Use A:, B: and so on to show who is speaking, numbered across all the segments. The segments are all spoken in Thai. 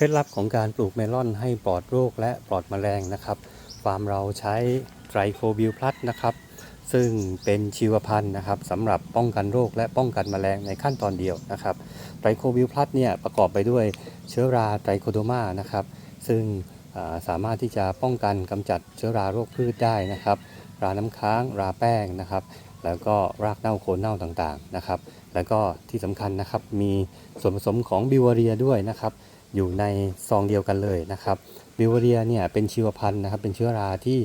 A: เคล็ดลับของการปลูกเมลอนให้ปลอดโรคและปลอดแมลงนะครับ ฟาร์มเราใช้ไตรโคบิวพลัสนะครับ ซึ่งเป็นชีวพันธุ์นะครับสำหรับป้องกันโรคและป้องกันแมลงในขั้นตอนเดียวนะครับ ไตรโคบิวพลัสเนี่ยประกอบไปด้วยเชื้อราไตรโคโดมานะครับ ซึ่งสามารถที่จะป้องกันกำจัดเชื้อราโรคพืชได้นะครับ ราน้ำค้าง ราแป้งนะครับ แล้วก็รากเน่าโคนเน่าต่างๆนะครับ แล้วก็ที่สำคัญนะครับมีส่วนผสมของบิวเรียด้วยนะครับ อยู่ในซองเดียวกันเลยนะครับบิวเรียเนี่ยเป็นชีวพันธุ์นะครับ เป็นเชื้อราที่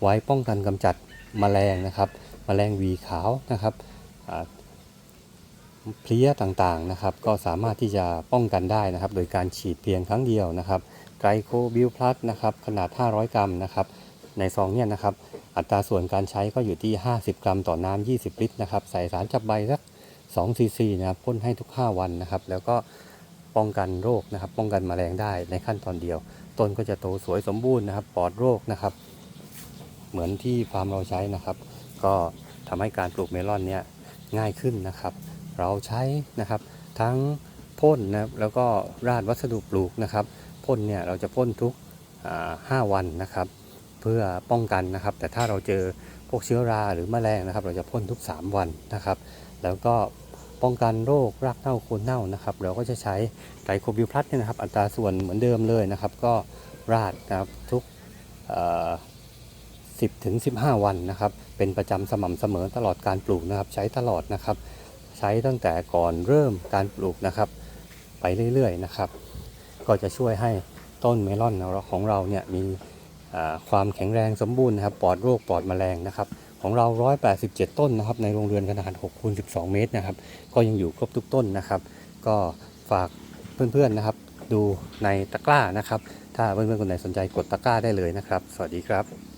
A: ไว้ป้องกันกำจัดแมลงนะครับแมลงวีขาวนะครับเพลี้ยต่างๆนะครับ ก็สามารถที่จะป้องกันได้นะครับ โดยการฉีดเพียงครั้งเดียวนะครับไกลโคบิวพลัสนะครับขนาด 500 กรัมนะครับในซองเนี่ยนะครับอัตราส่วนการใช้ก็อยู่ที่ 50 กรัมต่อน้ำ20 ลิตรนะครับ ใส่สารจับใบสัก2ซีซีนะครับพ่นให้ทุก 5 วันนะครับ แล้วก็ ป้องกันโรคนะครับ ป้องกันแมลงได้ในขั้นตอนเดียว ต้นก็จะโตสวยสมบูรณ์นะครับ ปลอดโรคนะครับ เหมือนที่ฟาร์มเราใช้นะครับ ก็ทำให้การปลูกเมลอนเนี่ยง่ายขึ้นนะครับ เราใช้นะครับทั้งพ่นนะแล้วก็ราดวัสดุปลูกนะครับพ่นเนี่ยเราจะพ่นทุกห้าวันนะครับ เพื่อป้องกันนะครับ แต่ถ้าเราเจอพวกเชื้อราหรือแมลงนะครับ เราจะพ่นทุก 3 วันนะครับ แล้วก็ ป้องกันโรครากเน่าโคนเน่านะครับ เราก็จะใช้ไตรโคบิวพลัสเนี่ยนะครับ อัตราส่วนเหมือนเดิมเลยนะครับ ก็ราดนะครับทุก 10ถึง15 วันนะครับ เป็นประจำสม่ำเสมอตลอดการปลูกนะครับ ใช้ตลอดนะครับ ใช้ตั้งแต่ก่อนเริ่มการปลูกนะครับ ไปเรื่อยๆนะครับ ก็จะช่วยให้ต้นเมลอนของเราเนี่ยมีความแข็งแรงสมบูรณ์นะครับปลอดโรคปลอดแมลงนะครับ ของเรา 187 ต้นนะครับ ในโรงเรือนขนาด6คูณ12 เมตรนะครับ ก็ยังอยู่ครบทุกต้นนะครับ ก็ฝากเพื่อนๆนะครับ ดูในตะกร้านะครับ ถ้าเพื่อนๆคนไหนสนใจกดตะกร้าได้เลยนะครับ สวัสดีครับ